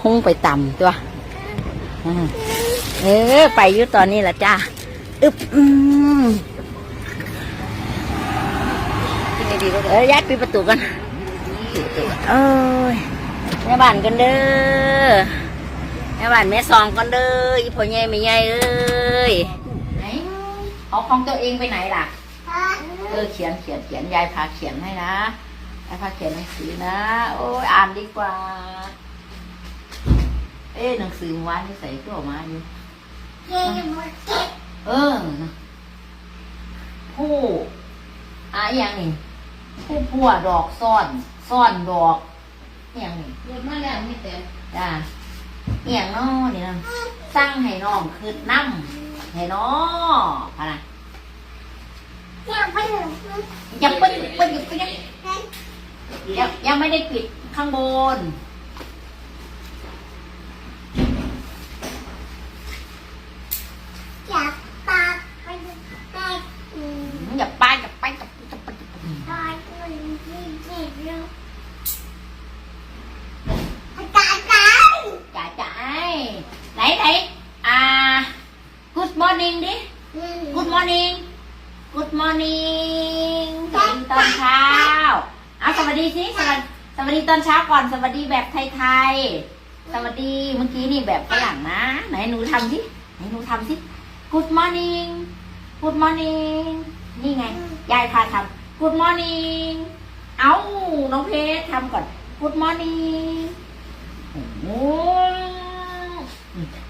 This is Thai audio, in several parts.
เอาหุ้งไปต่ำตัวอืมเออ ไปอยู่ตอนนี้ละจ้าอึบอืมกินดีๆก็เออย้ายปิดประตูกันเอ้ยแม่บ้านกันเด้อแม่บ้านแม่ซองกันเด้ออีพ่อใหญ่แม่ใหญ่เอ้ยไหนเอาของตัวเองไปไหนล่ะเออเขียนเขียนเขียนยายพาเขียนให้นะยายพาเขียนหนังสือนะ โอ้ยอ่านดีกว่า เอ๊ะหนังสือวานที่ใส่ตัวออกมาอยู่เออ ผู้อะอหย่างนี่ผู้พัวดอกซ่อนซ่อนดอกอหย่างนี่เยอะมากแล้วมีแต่จ้าอหย่างน้อนี่นะสร้างให้น้องคืดน้ำให้น้อพะนะยังไม่ยังไม่ยังยังยังไม่ได้ปิดข้างบน อย่าไปอย่าไปอย่าไปอย่าไป จ่ายจ่ายไหนไหนอ่า good morning ดิ good morning good morning สวัสดีตอนเช้าอะสวัสดีสิสวัสดีสวัสดีตอนเช้าก่อนสวัสดีแบบไทยๆ สวัสดีเมื่อกี้นี่แบบฝรั่งนะ ไหนหนูทำสิไหนหนูทำสิ good morning good morning นี่ไง ยายพาทำ good morning เอ้าน้องเพชรทำก่อน good morning โอ้โห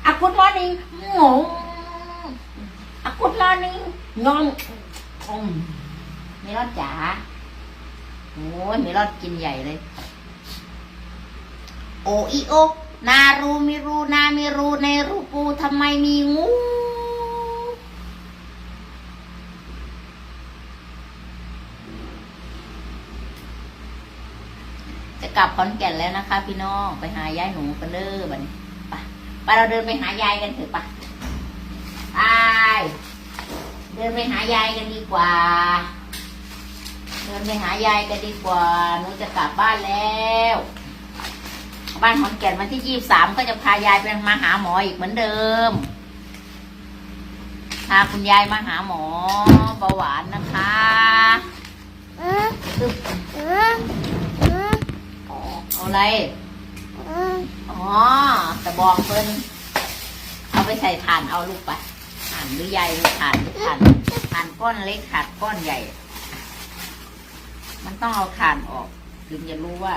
อะ good morning งงอะ good morning งงอมไม่รอดจ๋าโอ้ยไม่รอดกินใหญ่เลย โออีโอนารูมิรูนามิรูในรูปูทำไมมีงู จะกลับขอนแก่นแล้วนะคะ พี่น้องไปหายายหนูกันเด้อบันไปไปเราเดินไปหายายกันเถอะปะไปเดินไปหายายกันดีกว่า เดินไปหายายกันดีกว่าหนูจะกลับบ้านแล้วบ้านขอนแก่นวันที่ยี่สามก็จะพายายไปมาหาหมออีกเหมือนเดิมพาคุณยายมาหาหมอเบาหวานนะคะตึ๊บเอาอะไร อ๋อแต่บอกเพิ่นเอาไปใส่ถ่านเอาลูกไปถ่านหรือใหญ่ถ่านหรือถ่านถ่านก้อนเล็กถ่านก้อนใหญ่ มันต้องเอาถ่านออก ถึงจะรู้ว่า